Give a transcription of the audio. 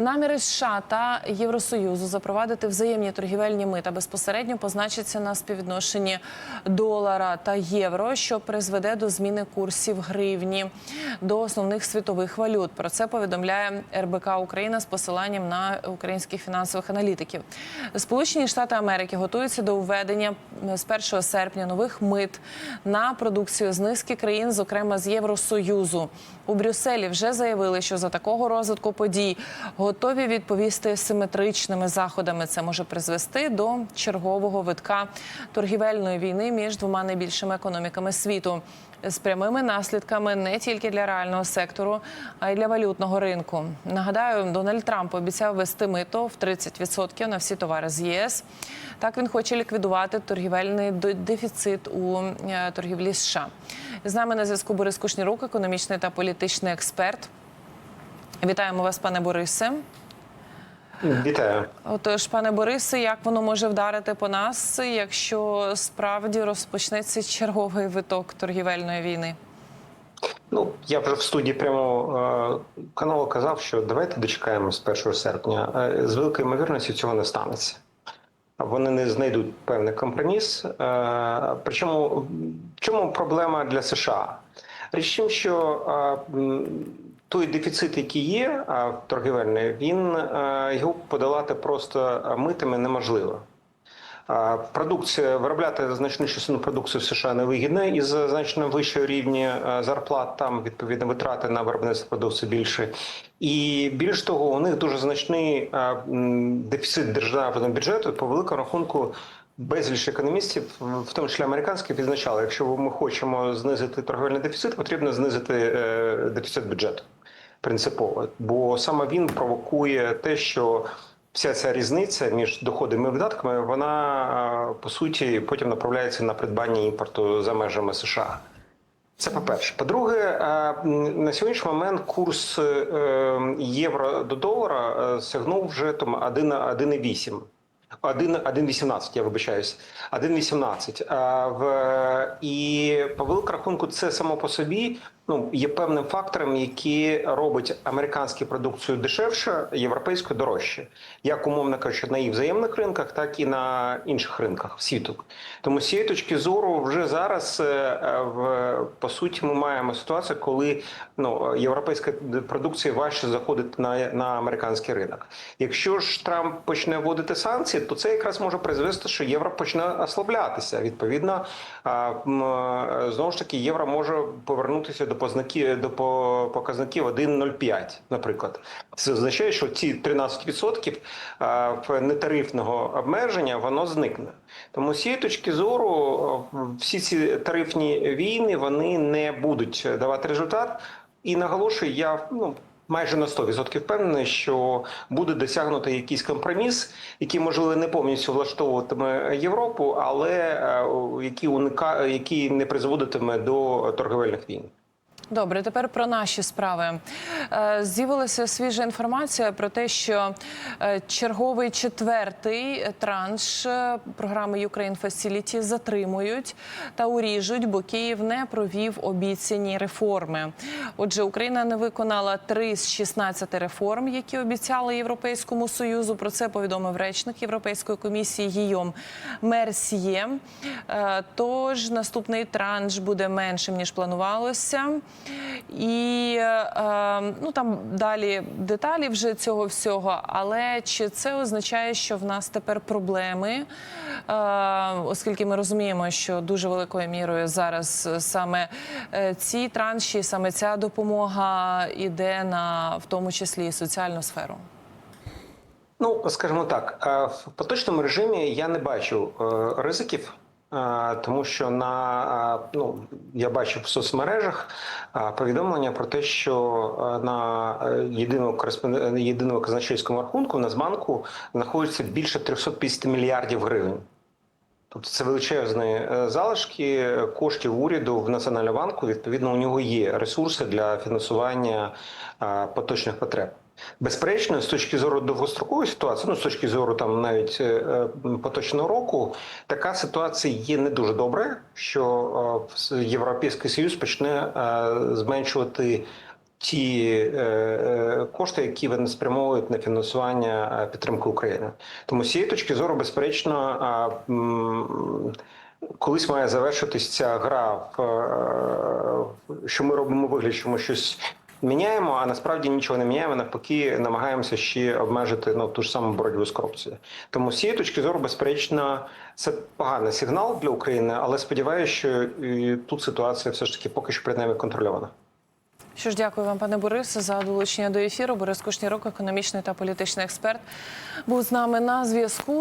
Наміри США та Євросоюзу запровадити взаємні торгівельні мита безпосередньо позначаться на співвідношенні долара та євро, що призведе до зміни курсів гривні до основних світових валют. Про це повідомляє РБК Україна з посиланням на українських фінансових аналітиків. Сполучені Штати Америки готуються до введення з 1 серпня нових мит на продукцію з низки країн, зокрема з Євросоюзу. У Брюсселі вже заявили, що за такого розвитку подій готові відповісти симетричними заходами. Це може призвести до чергового витка торгівельної війни між двома найбільшими економіками світу з прямими наслідками не тільки для реального сектору, а й для валютного ринку. Нагадаю, Дональд Трамп обіцяв ввести мито в 30% на всі товари з ЄС. Так він хоче ліквідувати торгівельний дефіцит у е, торгівлі США. З нами на зв'язку Борис Кушнірук, економічний та політичний експерт. Вітаємо вас, пане Борисе. Вітаю. Отож, пане Борисе, як воно може вдарити по нас, якщо справді розпочнеться черговий виток торгівельної війни? Ну я вже в студії прямо е, каналу казав, що давайте дочекаємось 1 серпня. Е, з великою ймовірністю цього не станеться. Вони не знайдуть певний компроміс. Е, причому в чому проблема для США? Річ в тім, що е, той дефіцит, який є е, торгівельний, він е, його подолати просто митами неможливо. Продукція виробляти значну частину продукції в США невигідно із значно вищого рівня е, зарплат. Там відповідно витрати на виробництво продукції більше. І більш того, у них дуже значний е, дефіцит державного бюджету по великому рахунку. Безліч економістів, в тому числі американських, відзначали, якщо ми хочемо знизити торговельний дефіцит, потрібно знизити е, дефіцит бюджету принципово, бо саме він провокує те, що вся ця різниця між доходами і видатками, вона е, по суті потім направляється на придбання імпорту за межами США. Це по-перше. По-друге, е, на сьогоднішній момент курс е, євро до долара сягнув вже там 1,8. 1,18, я вибачаюсь, 1,18. І по великому рахунку, це само по собі ну є певним фактором, який робить американську продукцію дешевше, європейську дорожче, як умовно кажучи, на їх взаємних ринках, так і на інших ринках світу. Тому з цієї точки зору, вже зараз е, в по суті ми маємо ситуацію, коли ну європейська продукція важче заходить на, на американський ринок. Якщо ж Трамп почне вводити санкції, то це якраз може призвести, що євро почне ослаблятися. Відповідно, е, знову ж таки, євро може повернутися до познаки до по- показників 1,05, наприклад. Це означає, що ці 13% в нетарифного обмеження воно зникне. Тому з цієї точки зору всі ці тарифні війни вони не будуть давати результат. І наголошую, я ну. Майже на 100% впевнений, що буде досягнути якийсь компроміс, який можливо не повністю влаштовуватиме Європу, але який уника... який не призводитиме до торговельних війн. Добре, тепер про наші справи. Е, З'явилася свіжа інформація про те, що е, черговий четвертий транш е, програми Ukraine Facility затримують та уріжуть, бо Київ не провів обіцяні реформи. Отже, Україна не виконала три з 16 реформ, які обіцяли Європейському союзу. Про це повідомив речник Європейської комісії Гійом Мерсьє. Тож наступний транш буде меншим ніж планувалося. І е, ну там далі деталі вже цього всього. Але чи це означає, що в нас тепер проблеми? Е, оскільки ми розуміємо, що дуже великою мірою зараз саме е, ці транші, саме ця допомога іде на в тому числі соціальну сферу. Ну, скажімо так, в поточному режимі я не бачу ризиків. Е, Тому що на е, ну я бачив в соцмережах е, повідомлення про те, що е, на е, єдиному кореспонден... єдиному казначейському рахунку Нацбанку знаходиться більше 350 мільярдів гривень. Тобто це величезні е, залишки коштів уряду в Національному банку. Відповідно, у нього є ресурси для фінансування е, поточних потреб. Безперечно, з точки зору довгострокової ситуації, ну з точки зору там навіть е, е, поточного року, така ситуація є не дуже добре, що е, Європейський Союз почне зменшувати ті кошти, які вони спрямовують на фінансування підтримки України. Тому з цієї точки зору, безперечно, колись має завершитись ця гра, в, що ми робимо вигляд, що ми щось. Міняємо, а насправді нічого не міняємо. Навпаки, намагаємося ще обмежити ну ту ж саму боротьбу з корупцією. Тому з цієї точки зору, безперечно, це поганий сигнал для України, але сподіваюся, що тут ситуація все ж таки поки що принаймні контрольована. Що ж, дякую вам, пане Борисе, за долучення до ефіру. Борис Кушнірок, економічний та політичний експерт, був з нами на зв'язку.